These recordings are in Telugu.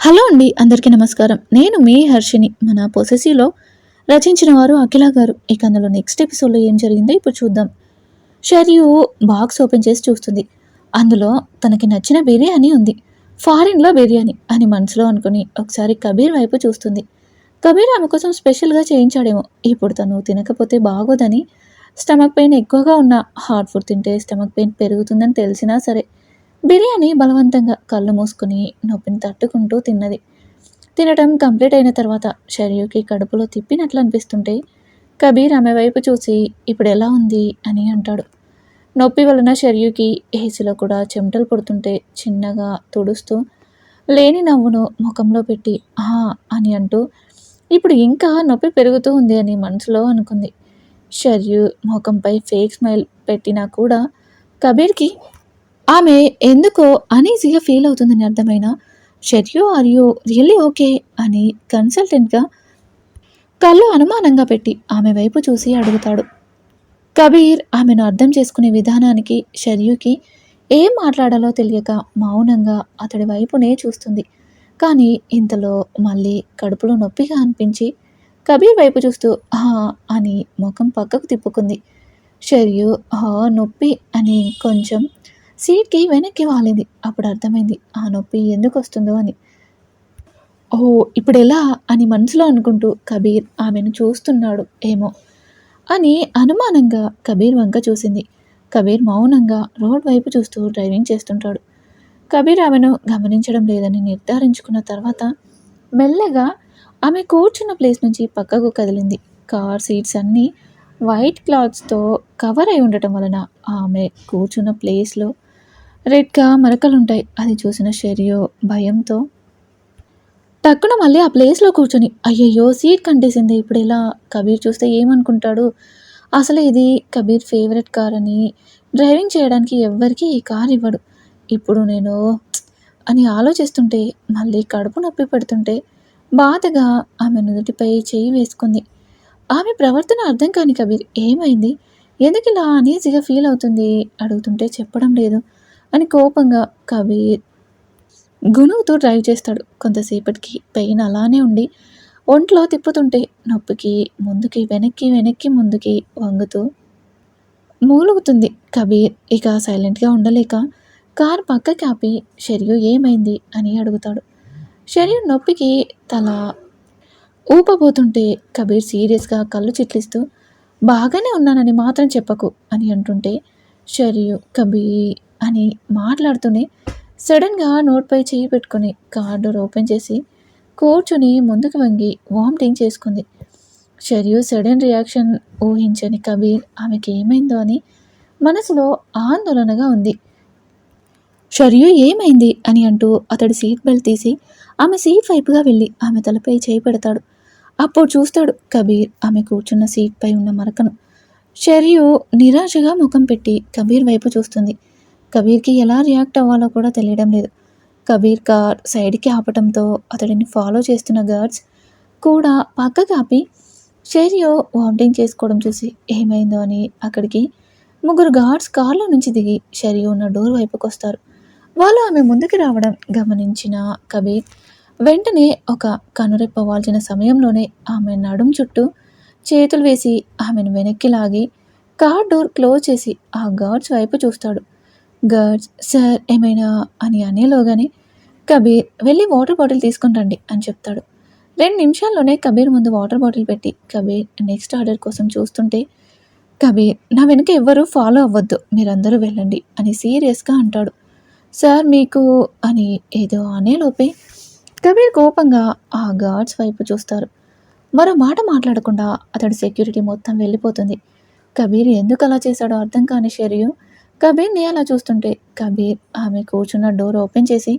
హలో అండి అందరికీ నమస్కారం. నేను మీ హర్షిని మన పొసెసీలో రచించిన వారు అఖిల గారు. ఇక అందులో నెక్స్ట్ ఎపిసోడ్లో ఏం జరిగిందో ఇప్పుడు చూద్దాం. షర్యు బాక్స్ ఓపెన్ చేసి చూస్తుంది. అందులో తనకి నచ్చిన బిర్యానీ ఉంది. ఫారిన్లో బిర్యానీ అని మనసులో అనుకుని ఒకసారి కబీర్ వైపు చూస్తుంది. కబీర్ ఆమె కోసం స్పెషల్గా చేయించాడేమో. ఇప్పుడు తను తినకపోతే బాగోదని స్టమక్ పెయిన్ ఎక్కువగా ఉన్న హార్ట్ ఫుడ్ తింటే స్టమక్ పెయిన్ పెరుగుతుందని తెలిసినా సరే బిర్యానీ బలవంతంగా కళ్ళు మూసుకుని నొప్పిని తట్టుకుంటూ తిన్నది. తినటం కంప్లీట్ అయిన తర్వాత షర్యుకి కడుపులో తిప్పినట్లు అనిపిస్తుంటే కబీర్ ఆమె వైపు చూసి ఇప్పుడు ఎలా ఉంది? అని అంటాడు. నొప్పి వలన షర్యూకి ఏసీలో కూడా చెమటలు పడుతుంటే చిన్నగా తుడుస్తూ లేని నవ్వును ముఖంలో పెట్టి ఆహా అని అంటూ ఇప్పుడు ఇంకా నొప్పి పెరుగుతూ ఉంది అని మనసులో అనుకుంది. షర్యు ముఖంపై ఫేక్ స్మైల్ పెట్టినా కూడా కబీర్కి ఆమె ఎందుకో అనీజీగా ఫీల్ అవుతుందని అర్థమైన Sheryu are you really okay అని కన్సల్టెంట్గా కళ్ళు అనుమానంగా పెట్టి ఆమె వైపు చూసి అడుగుతాడు. కబీర్ ఆమెను అర్థం చేసుకునే విధానానికి షర్యూకి ఏం మాట్లాడాలో తెలియక మౌనంగా అతడి వైపునే చూస్తుంది. కానీ ఇంతలో మళ్ళీ కడుపులో నొప్పిగా అనిపించి కబీర్ వైపు చూస్తూ హా అని ముఖం పక్కకు తిప్పుకుంది. షర్యు హా నొప్పి అని కొంచెం సీట్కి వెనక్కి వాలింది. అప్పుడు అర్థమైంది ఆ నొప్పి ఎందుకు వస్తుందో అని. ఓ ఇప్పుడు ఎలా అని మనసులో అనుకుంటూ కబీర్ ఆమెను చూస్తున్నాడు. ఏమో అని అనుమానంగా కబీర్ వంక చూసింది. కబీర్ మౌనంగా రోడ్ వైపు చూస్తూ డ్రైవింగ్ చేస్తుంటాడు. కబీర్ ఆమెను గమనించడం లేదని నిర్ధారించుకున్న తర్వాత మెల్లగా ఆమె కూర్చున్న ప్లేస్ నుంచి పక్కకు కదిలింది. కార్ సీట్స్ అన్నీ వైట్ క్లాత్స్తో కవర్ అయి ఉండటం వలన ఆమె కూర్చున్న ప్లేస్లో రెడ్గా మరకలుంటాయి. అది చూసిన షెరియో భయంతో టక్కున మళ్ళీ ఆ ప్లేస్లో కూర్చొని అయ్యయ్యో సీట్ కంటేసింది. ఇప్పుడు ఇలా కబీర్ చూస్తే ఏమనుకుంటాడు? అసలు ఇది కబీర్ ఫేవరెట్ కార్ అని డ్రైవింగ్ చేయడానికి ఎవ్వరికీ ఈ కార్ ఇవ్వడు. ఇప్పుడు నేను అని ఆలోచిస్తుంటే మళ్ళీ కడుపు నొప్పి పెడుతుంటే బాధగా ఆమె నుదుటిపై చేయి వేసుకుంది. ఆమె ప్రవర్తన అర్థం కాని కబీర్ ఏమైంది? ఎందుకు ఇలా అనేజీగా ఫీల్ అవుతుంది? అడుగుతుంటే చెప్పడం లేదు. అని కోపంగా కబీర్ గునుగుతూ డ్రైవ్ చేస్తాడు. కొంతసేపటికి పెయిన్ అలానే ఉండి ఒంట్లో తిప్పుతుంటే నొప్పికి ముందుకి వెనక్కి వెనక్కి ముందుకి వంగుతూ మూలుగుతుంది కబీర్. ఇక సైలెంట్గా ఉండలేక కార్ పక్కకి ఆపి షెరియు ఏమైంది? అని అడుగుతాడు. షెరియు నొప్పికి తల ఊపబోతుంటే కబీర్ సీరియస్గా కళ్ళు చిట్లిస్తూ బాగానే ఉన్నానని మాత్రం చెప్పకు అని అంటుంటే షరియు కబీర్ అని మాట్లాడుతూనే సడన్గా నోట్పై చేయి పెట్టుకుని కార్డు ఓపెన్ చేసి కూర్చుని ముందుకు వంగి వామిటింగ్ చేసుకుంది. షరియు సడన్ రియాక్షన్ ఊహించని కబీర్ ఆమెకి ఏమైందో అని మనసులో ఆందోళనగా ఉంది. షరియు ఏమైంది అని అంటూ అతడు సీట్ బెల్ట్ తీసి ఆమె సీట్ వైపుగా వెళ్ళి ఆమె తలపై చేయి పెడతాడు. అప్పుడు చూస్తాడు కబీర్ ఆమె కూర్చున్న సీట్పై ఉన్న మరకను. షరియు నిరాశగా ముఖం పెట్టి కబీర్ వైపు చూస్తుంది. కబీర్కి ఎలా రియాక్ట్ అవ్వాలో కూడా తెలియడం లేదు. కబీర్ కార్ సైడ్కి ఆపటంతో అతడిని ఫాలో చేస్తున్న గార్డ్స్ కూడా పక్కకి ఆపి షేరియో వామిటింగ్ చేసుకోవడం చూసి ఏమైందో అని అక్కడికి ముగ్గురు గార్డ్స్ కార్లో నుంచి దిగి షరియో ఉన్న డోర్ వైపుకి వస్తారు. వాళ్ళు ఆమె ముందుకు రావడం గమనించిన కబీర్ వెంటనే ఒక కనురెప్పవాల్సిన సమయంలోనే ఆమె నడుం చుట్టూ చేతులు వేసి ఆమెను వెనక్కి లాగి కార్ డోర్ క్లోజ్ చేసి ఆ గార్డ్స్ వైపు చూస్తాడు. గర్డ్స్ సార్ ఏమైనా అని అనేలోగానే కబీర్ వెళ్ళి వాటర్ బాటిల్ తీసుకుని రండి అని చెప్తాడు. రెండు నిమిషాల్లోనే కబీర్ ముందు వాటర్ బాటిల్ పెట్టి కబీర్ నెక్స్ట్ ఆర్డర్ కోసం చూస్తుంటే కబీర్ నా వెనుక ఎవ్వరూ ఫాలో అవ్వద్దు మీరందరూ వెళ్ళండి అని సీరియస్గా అంటాడు. సార్ మీకు అని ఏదో అనేలోపే కబీర్ కోపంగా ఆ గార్డ్స్ వైపు చూస్తారు. మరో మాట మాట్లాడకుండా అతడి సెక్యూరిటీ మొత్తం వెళ్ళిపోతుంది. కబీర్ ఎందుకు అలా చేశాడో అర్థం కాని షెరియు కబీర్ని అలా చూస్తుంటే కబీర్ ఆమె కూర్చున్న డోర్ ఓపెన్ చేసి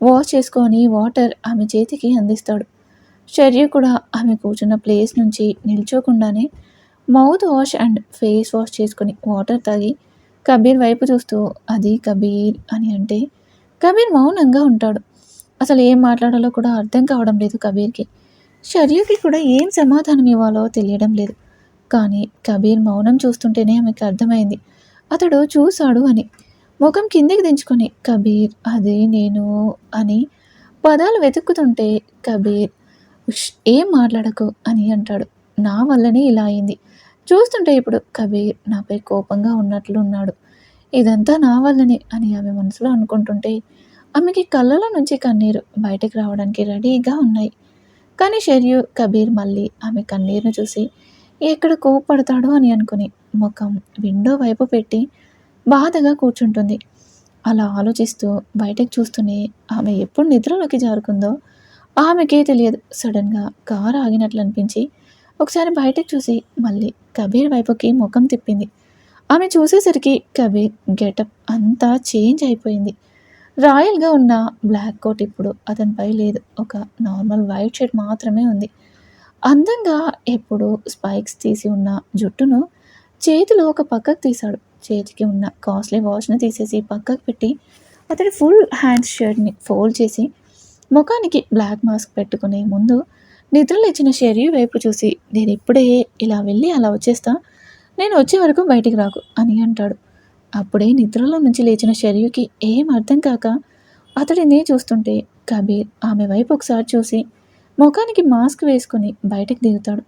వాష్ చేసుకొని వాటర్ ఆమె చేతికి అందిస్తాడు. శర్య కూడా ఆమె కూర్చున్న ప్లేస్ నుంచి నిల్చోకుండానే mouth wash and face wash చేసుకుని వాటర్ తాగి కబీర్ వైపు చూస్తూ అది కబీర్ అని అంటే కబీర్ మౌనంగా ఉంటాడు. అసలు ఏం మాట్లాడాలో కూడా అర్థం కావడం లేదు కబీర్కి. షర్యుకి కూడా ఏం సమాధానం ఇవ్వాలో తెలియడం లేదు. కానీ కబీర్ మౌనం చూస్తుంటేనే ఆమెకు అర్థమైంది. అతడు చూశాడు అని. ముఖం కిందికి దించుకొని కబీర్ అది నేను అని పదాలు వెతుక్కుతుంటే కబీర్ ఏం మాట్లాడకు అని అంటాడు. నా వల్లనే ఇలా అయింది. చూస్తుంటే ఇప్పుడు కబీర్ నాపై కోపంగా ఉన్నట్లు ఉన్నాడు. ఇదంతా నా వల్లనే అని ఆమె మనసులో అనుకుంటుంటే ఆమెకి కళ్ళలో నుంచి కన్నీరు బయటకు రావడానికి రెడీగా ఉన్నాయి. కానీ షెర్యు కబీర్ మళ్ళీ ఆమె కన్నీరును చూసి ఎక్కడ కోపడతాడో అని అనుకుని ముఖం విండో వైపు పెట్టి బాధగా కూర్చుంటుంది. అలా ఆలోచిస్తూ బయటకు చూస్తూనే ఆమె ఎప్పుడు నిద్రలోకి జారుకుందో ఆమెకే తెలియదు. సడన్గా కారు ఆగినట్లు అనిపించి ఒకసారి బయటకు చూసి మళ్ళీ కబీర్ వైపుకి ముఖం తిప్పింది. ఆమె చూసేసరికి కబీర్ గెటప్ అంతా చేంజ్ అయిపోయింది. రాయల్గా ఉన్న బ్లాక్ కోట్ ఇప్పుడు అతనిపై లేదు. ఒక నార్మల్ వైట్ షర్ట్ మాత్రమే ఉంది. అందంగా ఎప్పుడు స్పైక్స్ తీసి ఉన్న జుట్టును చేతిలో ఒక పక్కకు తీశాడు. చేతికి ఉన్న కాస్ట్లీ వాచ్ని తీసేసి పక్కకు పెట్టి అతడి ఫుల్ హ్యాండ్స్ షర్ట్ని ఫోల్డ్ చేసి ముఖానికి బ్లాక్ మాస్క్ పెట్టుకునే ముందు నిద్రలేచిన షెరీ వైపు చూసి నేను ఇప్పుడే ఇలా వెళ్ళి అలా వచ్చేస్తా. నేను వచ్చే వరకు బయటికి రాకు అని అంటాడు. అప్పుడే నిద్రలో నుంచి లేచిన షెరీకి ఏం అర్థం కాక అతడిని చూస్తుంటే కబీర్ ఆమె వైపు ఒకసారి చూసి ముఖానికి మాస్క్ వేసుకొని బయటకు దిగుతాడు.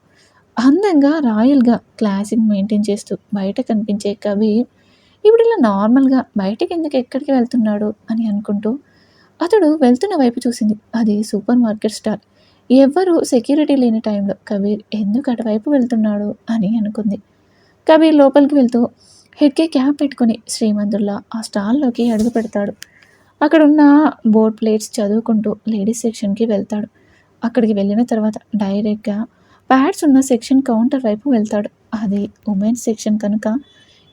అందంగా రాయల్గా క్లాసిక్ మెయింటైన్ చేస్తూ బయట కనిపించే కబీర్ ఇప్పుడు ఇలా నార్మల్గా బయటకి ఎందుకు ఎక్కడికి వెళ్తున్నాడు అని అనుకుంటూ అతడు వెళ్తున్న వైపు చూసింది. అది సూపర్ మార్కెట్ స్టార్ ఎవ్వరూ సెక్యూరిటీ లేని టైంలో కబీర్ ఎందుకు అటువైపు వెళ్తున్నాడు అని అనుకుంది. కబీర్ లోపలికి వెళ్తూ హెడ్కే క్యాప్ పెట్టుకుని శ్రీమంతుల్లా ఆ స్టాల్లోకి అడుగు పెడతాడు. అక్కడున్న బోర్డ్ ప్లేట్స్ చదువుకుంటూ లేడీస్ సెక్షన్కి వెళ్తాడు. అక్కడికి వెళ్ళిన తర్వాత డైరెక్ట్గా ప్యాడ్స్ ఉన్న సెక్షన్ కౌంటర్ వైపు వెళ్తాడు. అది ఉమెన్స్ సెక్షన్ కనుక.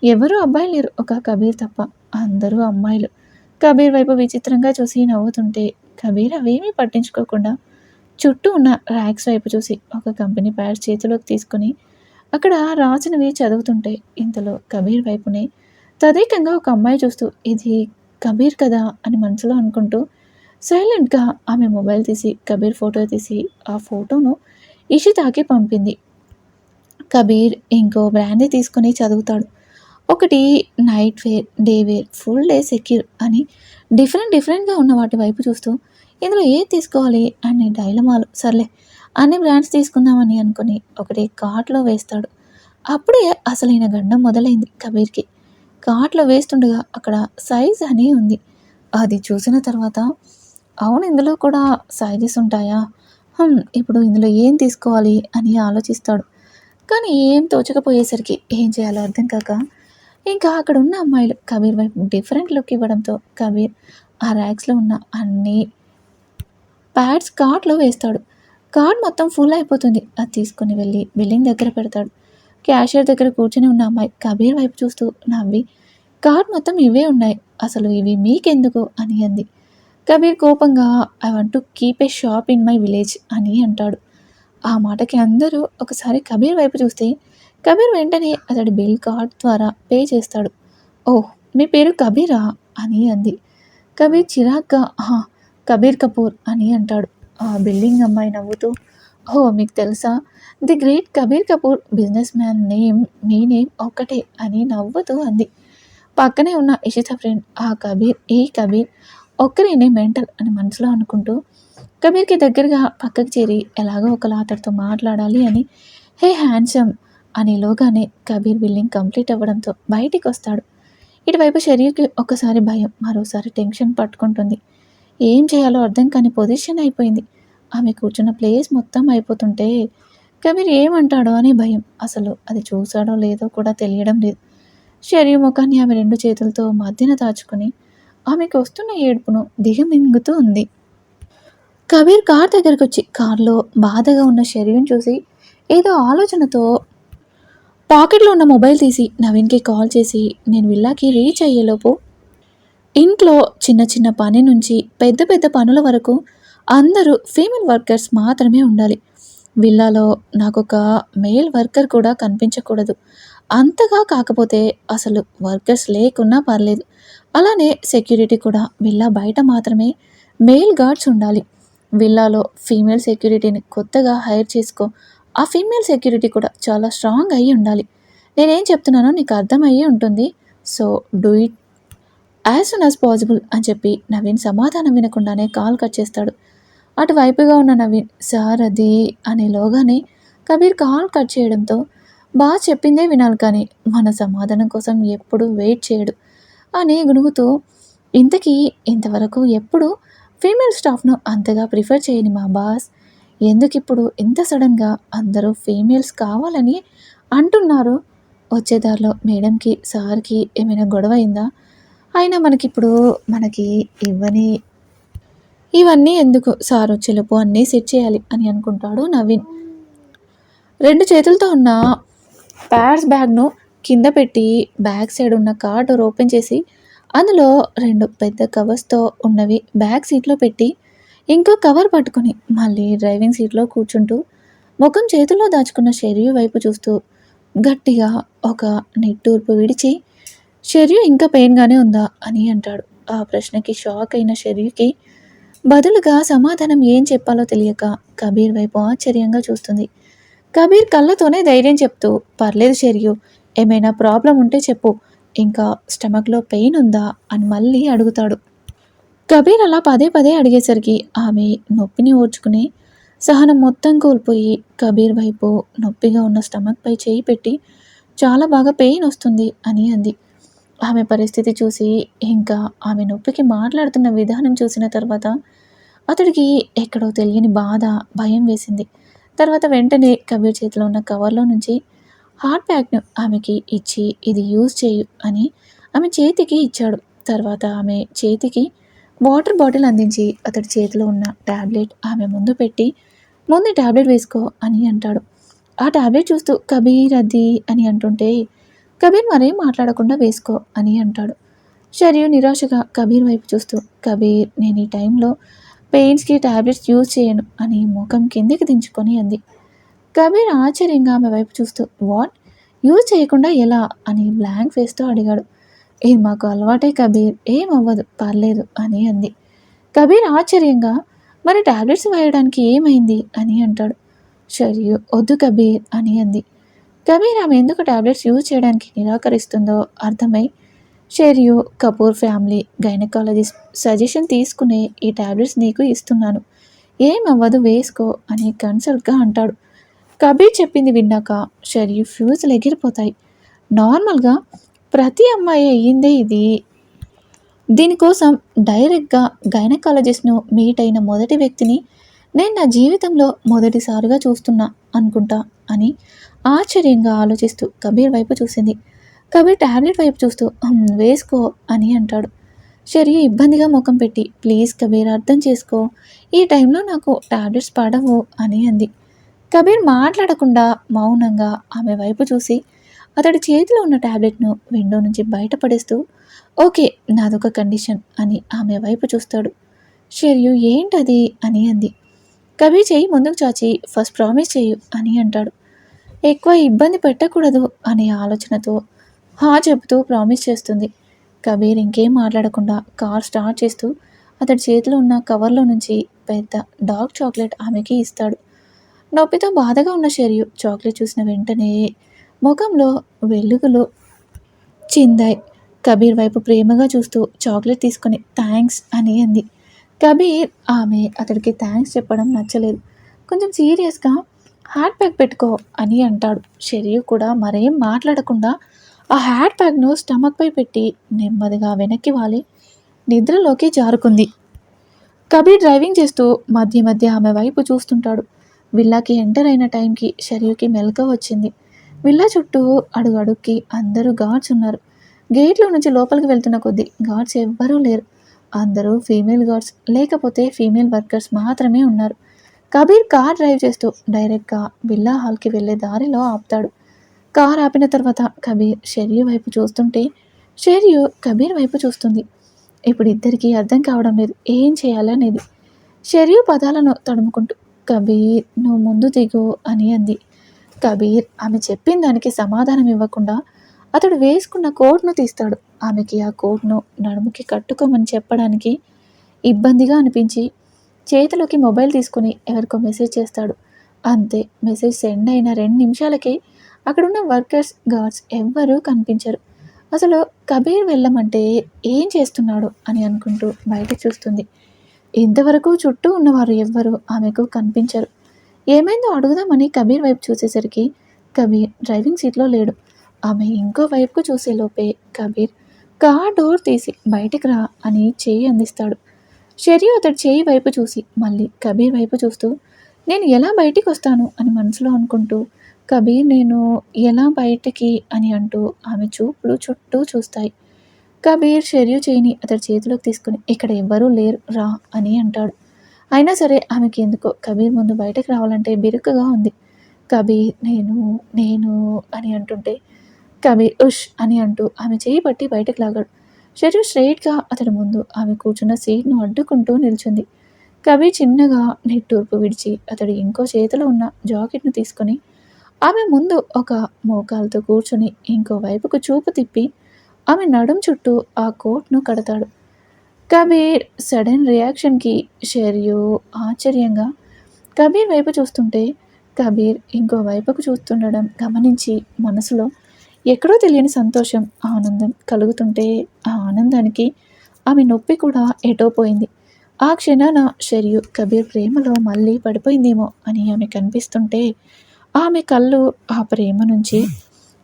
ఎవరూ అబ్బాయిలు లేరు. ఒక కబీర్ తప్ప. అందరూ అమ్మాయిలు. కబీర్ వైపు విచిత్రంగా చూసి నవ్వుతుంటే కబీర్ అవేమీ పట్టించుకోకుండా చుట్టూ ఉన్న ర్యాక్స్ వైపు చూసి ఒక కంపెనీ ప్యాడ్స్ చేతిలోకి తీసుకొని అక్కడ రాసినవి చదువుతుంటే ఇంతలో కబీర్ వైపునే తదేకంగా ఒక అమ్మాయి చూస్తూ ఇది కబీర్ కదా? అని మనసులో అనుకుంటూ సైలెంట్గా ఆమె మొబైల్ తీసి కబీర్ ఫోటో తీసి ఆ ఫోటోను ఇషితాకి పంపింది. కబీర్ ఇంకో బ్రాండీ తీసుకుని చదువుతాడు. ఒకటి night wear day wear full day secure అని డిఫరెంట్ డిఫరెంట్గా ఉన్న వాటి వైపు చూస్తూ ఇందులో ఏది తీసుకోవాలి అని డైలమాలు సర్లే అన్ని బ్రాండ్స్ తీసుకుందామని అనుకుని ఒకటి కార్ట్లో వేస్తాడు. అప్పుడే అసలైన గండం మొదలైంది కబీర్కి. కార్ట్లో వేస్తుండగా అక్కడ సైజ్ అని ఉంది. అది చూసిన తర్వాత అవును ఇందులో కూడా సైజెస్ ఉంటాయా? ఇప్పుడు ఇందులో ఏం తీసుకోవాలి అని ఆలోచిస్తాడు. కానీ ఏం తోచకపోయేసరికి ఏం చేయాలో అర్థం కాక ఇంకా అక్కడ ఉన్న అమ్మాయిలు కబీర్ వైపు డిఫరెంట్ లుక్ ఇవ్వడంతో కబీర్ ఆ ర్యాక్స్లో ఉన్న అన్ని ప్యాడ్స్ కార్ట్లో వేస్తాడు. కార్డ్ మొత్తం ఫుల్ అయిపోతుంది. అది తీసుకుని వెళ్ళి బిల్లింగ్ దగ్గర పెడతాడు. క్యాషియర్ దగ్గర కూర్చొని ఉన్న అమ్మాయి కబీర్ వైపు చూస్తూ నవ్వి కార్డ్ మొత్తం ఇవే ఉన్నాయి. అసలు ఇవి మీకెందుకు? అని అంది. కబీర్ కోపంగా I want to keep a shop in my village అని అంటాడు. ఆ మాటకి అందరూ ఒకసారి కబీర్ వైపు చూస్తే కబీర్ వెంటనే అతడి బిల్ కార్డ్ ద్వారా పే చేస్తాడు. ఓహ్ మీ పేరు కబీరా? అని అంది. కబీర్ చిరాగ్గా హా కబీర్ కపూర్ అని అంటాడు. ఆ బిల్డింగ్ అమ్మాయి నవ్వుతూ ఓ మీకు తెలుసా? The great Kabir Kapoor businessman name me name ఒక్కటే అని నవ్వుతూ అంది. పక్కనే ఉన్న ఇషిత ఫ్రెండ్ ఆ కబీర్ ఈ కబీర్ ఒక్కరేనే మెంటల్ అని మనసులో అనుకుంటూ కబీర్కి దగ్గరగా పక్కకి చేరి ఎలాగో ఒకలా అతడితో మాట్లాడాలి అని హే హ్యాండ్సమ్ అనేలోగానే కబీర్ బిల్డింగ్ కంప్లీట్ అవ్వడంతో బయటికి వస్తాడు. ఇటువైపు శరీర్కి ఒకసారి భయం మరోసారి టెన్షన్ పట్టుకుంటుంది. ఏం చేయాలో అర్థం కాని పొజిషన్ అయిపోయింది. ఆమె కూర్చున్న ప్లేస్ మొత్తం అయిపోతుంటే కబీర్ ఏమంటాడో అని భయం. అసలు అది చూసాడో లేదో కూడా తెలియడం లేదు. శరీర ముఖాన్ని ఆమె రెండు చేతులతో మధ్యన దాచుకుని ఆమెకు వస్తున్న ఏడుపును దిగమింగుతూ ఉంది. కబీర్ కార్ దగ్గరికి వచ్చి కార్లో బాధగా ఉన్న శరీరం చూసి ఏదో ఆలోచనతో పాకెట్లో ఉన్న మొబైల్ తీసి నవీన్కి కాల్ చేసి నేను విల్లాకి రీచ్ అయ్యేలోపు ఇంట్లో చిన్న చిన్న పని నుంచి పెద్ద పెద్ద పనుల వరకు అందరూ ఫీమేల్ వర్కర్స్ మాత్రమే ఉండాలి. విల్లాలో నాకు ఒక మేల్ వర్కర్ కూడా కనిపించకూడదు. అంతగా కాకపోతే అసలు వర్కర్స్ లేకున్నా పర్లేదు. అలానే సెక్యూరిటీ కూడా. విల్లా బయట మాత్రమే మేల్ గార్డ్స్ ఉండాలి. విల్లాలో ఫీమేల్ సెక్యూరిటీని కొత్తగా హైర్ చేసుకో. ఆ ఫీమేల్ సెక్యూరిటీ కూడా చాలా స్ట్రాంగ్ అయ్యి ఉండాలి. నేనేం చెప్తున్నానో నీకు అర్థమయ్యే ఉంటుంది. So do it. As soon as possible అని చెప్పి నవీన్ సమాధానం వినకుండానే కాల్ కట్ చేస్తాడు. అటువైపుగా ఉన్న నవీన్ సార్ అది అనేలోగానే కబీర్ కాల్ కట్ చేయడంతో బాగా చెప్పిందే వినాలి కానీ మన సమాధానం కోసం ఎప్పుడు వెయిట్ చేయడు. అని గుణుగుతూ ఇంతకీ ఇంతవరకు ఎప్పుడు ఫీమేల్ స్టాఫ్ను అంతగా ప్రిఫర్ చేయని మా బాస్? ఎందుకిప్పుడు ఇంత సడన్గా అందరూ ఫీమేల్స్ కావాలని అంటున్నారు? వచ్చేదారిలో మేడంకి సార్కి ఏమైనా గొడవ అయిందా? అయినా మనకిప్పుడు మనకి ఇవ్వని ఇవన్నీ ఎందుకు సార్ వచ్చేలోపు అన్నీ సెట్ చేయాలి అని అనుకుంటాడు నవీన్. రెండు చేతులతో ఉన్న ప్యాడ్స్ బ్యాగ్ను కింద పెట్టి బ్యాక్ సైడ్ ఉన్న కార్ డోర్ ఓపెన్ చేసి అందులో రెండు పెద్ద కవర్స్తో ఉన్నవి బ్యాక్ సీట్లో పెట్టి ఇంకో కవర్ పట్టుకొని మళ్ళీ డ్రైవింగ్ సీట్లో కూర్చుంటూ ముఖం చేతుల్లో దాచుకున్న షెరియు వైపు చూస్తూ గట్టిగా ఒక నిట్టూర్పు విడిచి షెరియు ఇంకా పెయిన్గానే ఉందా? అని అంటాడు. ఆ ప్రశ్నకి షాక్ అయిన షెర్యుకి బదులుగా సమాధానం ఏం చెప్పాలో తెలియక కబీర్ వైపు ఆశ్చర్యంగా చూస్తుంది. కబీర్ కళ్ళతోనే ధైర్యం చెప్తూ పర్లేదు షెరియు ఏమైనా ప్రాబ్లం ఉంటే చెప్పు. ఇంకా స్టమక్లో పెయిన్ ఉందా? అని మళ్ళీ అడుగుతాడు. కబీర్ అలా పదే పదే అడిగేసరికి ఆమె నొప్పిని ఓర్చుకుని సహనం మొత్తం కోల్పోయి కబీర్ వైపు నొప్పిగా ఉన్న స్టమక్పై చేయి పెట్టి చాలా బాగా పెయిన్ వస్తుంది అని అంది. ఆమె పరిస్థితి చూసి ఇంకా ఆమె నొప్పికి మాట్లాడుతున్న విధానం చూసిన తర్వాత అతడికి ఎక్కడో తెలియని బాధ భయం వేసింది. తర్వాత వెంటనే కబీర్ చేతిలో ఉన్న కవర్లో నుంచి హాట్ ప్యాక్ను ఆమెకి ఇచ్చి ఇది యూజ్ చేయు అని ఆమె చేతికి ఇచ్చాడు. తర్వాత ఆమె చేతికి వాటర్ బాటిల్ అందించి అతడి చేతిలో ఉన్న ట్యాబ్లెట్ ఆమె ముందు పెట్టి ముందు ట్యాబ్లెట్ వేసుకో అని అంటాడు. ఆ ట్యాబ్లెట్ చూస్తూ కబీర్ అది అని అంటుంటే కబీర్ మరేం మాట్లాడకుండా వేసుకో అని అంటాడు. షరియు నిరాశగా కబీర్ వైపు చూస్తూ కబీర్ నేను ఈ టైంలో పెయిన్స్కి ట్యాబ్లెట్స్ యూజ్ చేయను అని ముఖం కిందికి దించుకొని అంది. కబీర్ ఆశ్చర్యంగా ఆమె వైపు చూస్తూ వాట్? యూజ్ చేయకుండా ఎలా? అని బ్లాంక్ ఫేస్తో అడిగాడు. ఏ మాకు అలవాటే కబీర్. ఏం అవ్వదు. పర్లేదు అని అంది. కబీర్ ఆశ్చర్యంగా మరి టాబ్లెట్స్ వేయడానికి ఏమైంది? అని అంటాడు. షరియు వద్దు కబీర్ అని అంది. కబీర్ ఆమె ఎందుకు టాబ్లెట్స్ యూజ్ చేయడానికి నిరాకరిస్తుందో అర్థమై Sheryu Kapoor family gynaecologist suggestion తీసుకునే ఈ టాబ్లెట్స్ నీకు ఇస్తున్నాను. ఏం అవ్వదు వేసుకో అని కన్సల్ట్గా అంటాడు. కబీర్ చెప్పింది విన్నాక షెరియు ఫ్యూజులు ఎగిరిపోతాయి. నార్మల్గా ప్రతి అమ్మాయి అయ్యిందే ఇది. దీనికోసం డైరెక్ట్గా గైనకాలజిస్ట్ను మీట్ అయిన మొదటి వ్యక్తిని నేను నా జీవితంలో మొదటిసారిగా చూస్తున్నా అనుకుంటా అని ఆశ్చర్యంగా ఆలోచిస్తూ కబీర్ వైపు చూసింది. కబీర్ ట్యాబ్లెట్ వైపు చూస్తూ వేసుకో అని అంటాడు. షరియు ఇబ్బందిగా ముఖం పెట్టి ప్లీజ్ కబీర్ అర్థం చేసుకో. ఈ టైంలో నాకు ట్యాబ్లెట్స్ పడవు అని అంది. కబీర్ మాట్లాడకుండా మౌనంగా ఆమె వైపు చూసి అతడి చేతిలో ఉన్న టాబ్లెట్ను విండో నుంచి బయటపడేస్తూ ఓకే నాదొక కండిషన్ అని ఆమె వైపు చూస్తాడు. షెర్యు ఏంటది? అని అంది. కబీర్ చేయి ముందుకు చాచి ఫస్ట్ ప్రామిస్ చేయు అని అంటాడు. ఎక్కువ ఇబ్బంది పెట్టకూడదు అనే ఆలోచనతో హా చెబుతూ ప్రామిస్ చేస్తుంది. కబీర్ ఇంకేం మాట్లాడకుండా కార్ స్టార్ట్ చేస్తూ అతడి చేతిలో ఉన్న కవర్లో నుంచి పెద్ద డార్క్ చాక్లెట్ ఆమెకి ఇస్తాడు. నొప్పితో బాధగా ఉన్న షెరియు చాక్లెట్ చూసిన వెంటనే ముఖంలో వెలుగులు చిందాయి. కబీర్ వైపు ప్రేమగా చూస్తూ చాక్లెట్ తీసుకొని థ్యాంక్స్ అని అంది. కబీర్ ఆమె అతడికి థ్యాంక్స్ చెప్పడం నచ్చలేదు. కొంచెం సీరియస్గా హ్యాట్ ప్యాక్ పెట్టుకో అని అంటాడు. షెరియు కూడా మరేం మాట్లాడకుండా ఆ హ్యాడ్ ప్యాక్ను స్టమక్పై పెట్టి నెమ్మదిగా వెనక్కి వాలి. నిద్రలోకి జారుకుంది. కబీర్ డ్రైవింగ్ చేస్తూ మధ్య మధ్య ఆమె వైపు చూస్తుంటాడు. విల్లాకి ఎంటర్ అయిన టైంకి షర్యూకి మెలక వచ్చింది. విల్లా చుట్టూ అడుగు అడుక్కి అందరూ గార్డ్స్ ఉన్నారు. గేట్లో నుంచి లోపలికి వెళ్తున్న కొద్దీ గార్డ్స్ ఎవ్వరూ లేరు. అందరూ ఫీమేల్ గార్డ్స్ లేకపోతే ఫీమేల్ వర్కర్స్ మాత్రమే ఉన్నారు. కబీర్ కార్ డ్రైవ్ చేస్తూ డైరెక్ట్గా బిల్లా హాల్కి వెళ్ళే దారిలో ఆపుతాడు. కార్ ఆపిన తర్వాత కబీర్ షెర్యు వైపు చూస్తుంటే షెర్యు కబీర్ వైపు చూస్తుంది. ఇప్పుడు ఇద్దరికీ అర్థం కావడం లేదు ఏం చేయాలనేది. షెర్యు పదాలను తడుముకుంటూ కబీర్ నువ్వు ముందు దిగు అని అంది. కబీర్ ఆమె చెప్పిన దానికి సమాధానం ఇవ్వకుండా అతడు వేసుకున్న కోట్ను తీస్తాడు. ఆమెకి ఆ కోట్ను నడుముకి కట్టుకోమని చెప్పడానికి ఇబ్బందిగా అనిపించి చేతిలోకి మొబైల్ తీసుకుని ఎవరికో మెసేజ్ చేస్తాడు. అంతే మెసేజ్ సెండ్ అయిన రెండు నిమిషాలకే అక్కడున్న వర్కర్స్ గార్డ్స్ ఎవ్వరూ కనిపించరు. అసలు కబీర్ వెళ్ళమంటే ఏం చేస్తున్నాడు? అని అనుకుంటూ బయట చూస్తుంది. ఇంతవరకు చుట్టూ ఉన్నవారు ఎవ్వరూ ఆమెకు కనిపించరు. ఏమైందో అడుగుదామని కబీర్ వైపు చూసేసరికి కబీర్ డ్రైవింగ్ సీట్లో లేడు. ఆమె ఇంకో వైపుకు చూసేలోపే కబీర్ కార్ డోర్ తీసి బయటికి రా అని చేయి అందిస్తాడు. షెరియు అతడి చేయి వైపు చూసి మళ్ళీ కబీర్ వైపు చూస్తూ నేను ఎలా బయటికి వస్తాను? అని మనసులో అనుకుంటూ కబీర్ నేను ఎలా బయటికి? అని అంటూ ఆమె చూపులు చుట్టూ చూస్తాయి. కబీర్ షెర్యూ చేయిని అతడి చేతిలోకి తీసుకుని ఇక్కడ ఎవ్వరూ లేరు రా అని అంటాడు. అయినా సరే ఆమెకి ఎందుకో కబీర్ ముందు బయటకు రావాలంటే బిరుకుగా ఉంది. కబీర్ నేను నేను అని అంటుంటే కబీర్ ఉష్ అని అంటూ ఆమె చేయి పట్టి బయటకు లాగాడు. షెర్యూ స్ట్రైట్గా అతడి ముందు ఆమె కూర్చున్న సీట్ను అడ్డుకుంటూ నిల్చుంది. కబీర్ చిన్నగా నిట్టూర్పు విడిచి అతడి ఇంకో చేతిలో ఉన్న జాకెట్ను తీసుకొని ఆమె ముందు ఒక మోకాలతో కూర్చొని ఇంకో వైపుకు చూపు తిప్పి ఆమె నడుం చుట్టూ ఆ కోట్ను కడతాడు. కబీర్ సడన్ రియాక్షన్కి షెర్యు ఆశ్చర్యంగా కబీర్ వైపు చూస్తుంటే కబీర్ ఇంకో వైపుకు చూస్తుండడం గమనించి మనసులో ఎక్కడో తెలియని సంతోషం ఆనందం కలుగుతుంటే ఆ ఆనందానికి ఆమె నొప్పి కూడా ఎటో పోయింది ఆ క్షణాన షెర్యు కబీర్ ప్రేమలో మళ్ళీ పడిపోయిందేమో అని ఆమె కనిపిస్తుంటే ఆమె కళ్ళు ఆ ప్రేమ నుంచి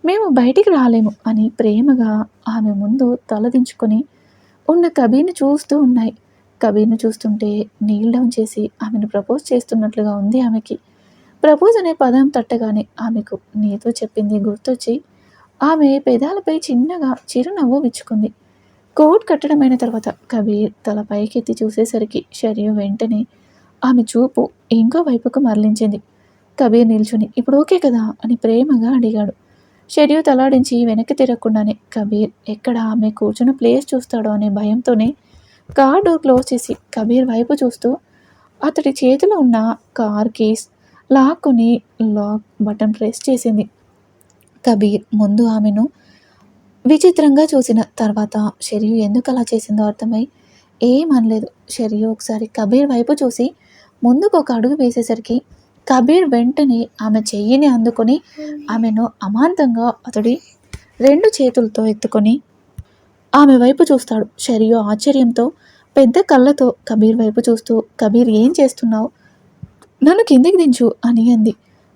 మేము బయటికి రాలేము అని ప్రేమగా ఆమె ముందు తలదించుకొని ఉన్న కబీర్ని చూస్తూ ఉన్నాయి. కబీర్ను చూస్తుంటే నీల్ డౌన్ చేసి ఆమెను ప్రపోజ్ చేస్తున్నట్లుగా ఉంది ఆమెకి. ప్రపోజ్ అనే పదం తట్టగానే ఆమెకు నీతో చెప్పింది గుర్తొచ్చి ఆమె పెదాలపై చిన్నగా చిరునవ్వు విచ్చుకుంది. కోట్ కట్టడమైన తర్వాత కబీర్ తల పైకెత్తి చూసేసరికి షరియు వెంటనే ఆమె చూపు ఇంకో వైపుకు మరలించింది. కబీర్ నిల్చుని ఇప్పుడు ఓకే కదా? అని ప్రేమగా అడిగాడు. షెడ్యూ తలాడించి వెనక్కి తిరగకుండానే కబీర్ ఎక్కడ ఆమె కూర్చుని ప్లేస్ చూస్తాడో అనే భయంతోనే కార్ డోర్ క్లోజ్ చేసి కబీర్ వైపు చూస్తూ అతడి చేతిలో ఉన్న కార్ కీస్ లాక్కుని లాక్ బటన్ ప్రెస్ చేసింది. కబీర్ ముందు ఆమెను విచిత్రంగా చూసిన తర్వాత షెరియు ఎందుకు అలా చేసిందో అర్థమై ఏమనలేదు షెరియు ఒకసారి కబీర్ వైపు చూసి ముందుకు ఒక అడుగు వేసేసరికి కబీర్ వెంటనే ఆమె చెయ్యిని అందుకొని ఆమెను అమాంతంగా అతడి రెండు చేతులతో ఎత్తుకొని ఆమె వైపు చూస్తాడు. షరియో ఆశ్చర్యంతో పెద్ద కళ్ళతో కబీర్ వైపు చూస్తూ కబీర్ ఏం చేస్తున్నావు? నన్ను కిందికి దించు అని అంది.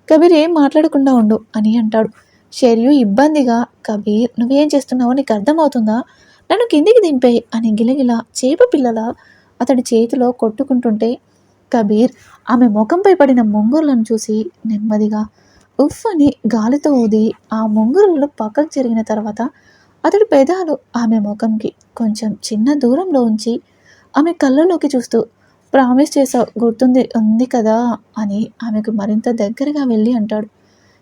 కబీర్ ఏం మాట్లాడకుండా ఉండు అని అంటాడు. షెరియు ఇబ్బందిగా కబీర్ నువ్వేం చేస్తున్నావో నీకు అర్థమవుతుందా? నన్ను కిందికి దింపే అని గిలగిల చేప పిల్లల అతడి చేతిలో కొట్టుకుంటుంటే కబీర్ ఆమె ముఖంపై పడిన ముంగురులను చూసి నెమ్మదిగా ఉఫ్ అని గాలితో ఊది ఆ ముంగురులు పక్కకు జరిగిన తర్వాత అతడి పెదాలు ఆమె ముఖంకి కొంచెం చిన్న దూరంలో ఉంచి ఆమె కళ్ళలోకి చూస్తూ ప్రామిస్ చేసావు గుర్తుంది ఉంది కదా అని ఆమెకు మరింత దగ్గరగా వెళ్ళి అంటాడు.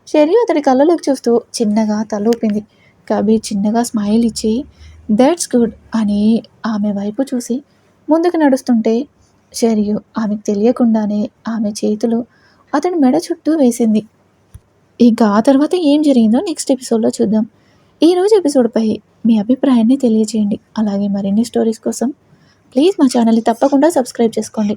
షెరియు అతడి కళ్ళలోకి చూస్తూ చిన్నగా తలూపింది. కబీర్ చిన్నగా స్మైల్ ఇచ్చి దట్స్ గుడ్ అని ఆమె వైపు చూసి ముందుకు నడుస్తుంటే షెరియు ఆమెకు తెలియకుండానే ఆమె చేతులు అతని మెడ చుట్టూ వేసింది. ఇంకా ఆ తర్వాత ఏం జరిగిందో నెక్స్ట్ ఎపిసోడ్లో చూద్దాం. ఈరోజు ఎపిసోడ్పై మీ అభిప్రాయాన్ని తెలియజేయండి. అలాగే మరిన్ని స్టోరీస్ కోసం ప్లీజ్ మా ఛానల్ని తప్పకుండా సబ్స్క్రైబ్ చేసుకోండి.